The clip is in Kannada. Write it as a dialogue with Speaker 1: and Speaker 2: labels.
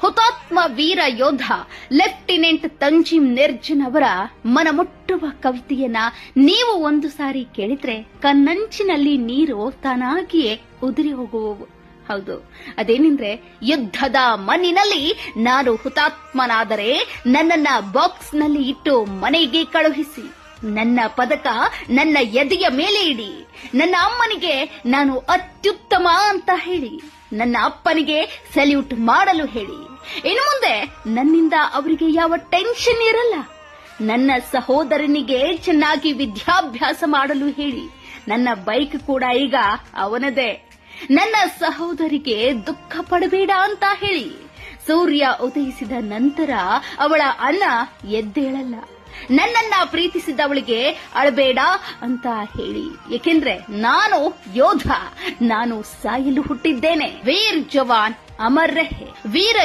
Speaker 1: ಹುತಾತ್ಮ ವೀರ ಯೋಧ ಲೆಫ್ಟಿನೆಂಟ್ ತಂಜಿಮ್ ನಿರ್ಜನ್ ಅವರ ಮನಮುಟ್ಟುವ ಕವಿತೆಯನ್ನ ನೀವು ಒಂದು ಸಾರಿ ಕೇಳಿದ್ರೆ ಕನ್ನಂಚಿನಲ್ಲಿ ನೀರು ತಾನಾಗಿಯೇ ಉದುರಿ ಹೋಗುವವು. ಹೌದು. ಅದೇನೆಂದ್ರೆ ಯುದ್ಧದ ಮಣ್ಣಿನಲ್ಲಿ ನಾನು ಹುತಾತ್ಮನಾದರೆ ನನ್ನನ್ನ ಬಾಕ್ಸ್ನಲ್ಲಿ ಇಟ್ಟು ಮನೆಗೆ ಕಳುಹಿಸಿ. ನನ್ನ ಪದಕ ನನ್ನ ಎದೆಯ ಮೇಲೆ ಇಡಿ. ನನ್ನ ಅಮ್ಮನಿಗೆ ನಾನು ಅತ್ಯುತ್ತಮ ಅಂತ ಹೇಳಿ ನನ್ನ ಅಪ್ಪನಿಗೆ ಸಲ್ಯೂಟ್ ಮಾಡಲು ಹೇಳಿ. ಇನ್ನು ಮುಂದೆ ನನ್ನಿಂದ ಅವರಿಗೆ ಯಾವ ಟೆನ್ಷನ್ ಇರಲ್ಲ. ನನ್ನ ಸಹೋದರನಿಗೆ ಚೆನ್ನಾಗಿ ವಿದ್ಯಾಭ್ಯಾಸ ಮಾಡಲು ಹೇಳಿ. ನನ್ನ ಬೈಕ್ ಕೂಡ ಈಗ ಅವನದೇ. ನನ್ನ ಸಹೋದರಿಗೆ ದುಃಖ ಪಡಬೇಡ ಅಂತ ಹೇಳಿ. ಸೂರ್ಯ ಉದಯಿಸಿದ ನಂತರ ಅವಳ ಅಣ್ಣ ಎದ್ದೇಳಲ್ಲ. ನನ್ನನ್ನ ಪ್ರೀತಿಸಿದವಳಿಗೆ ಅಳಬೇಡ ಅಂತ ಹೇಳಿ. ಏಕೆಂದ್ರೆ ನಾನು ಯೋಧ. ನಾನು ಸಾಯಲು ಹುಟ್ಟಿದ್ದೇನೆ. ವೀರ್ ಜವಾನ್ ಅಮರ್ ರಹೆ ವೀರ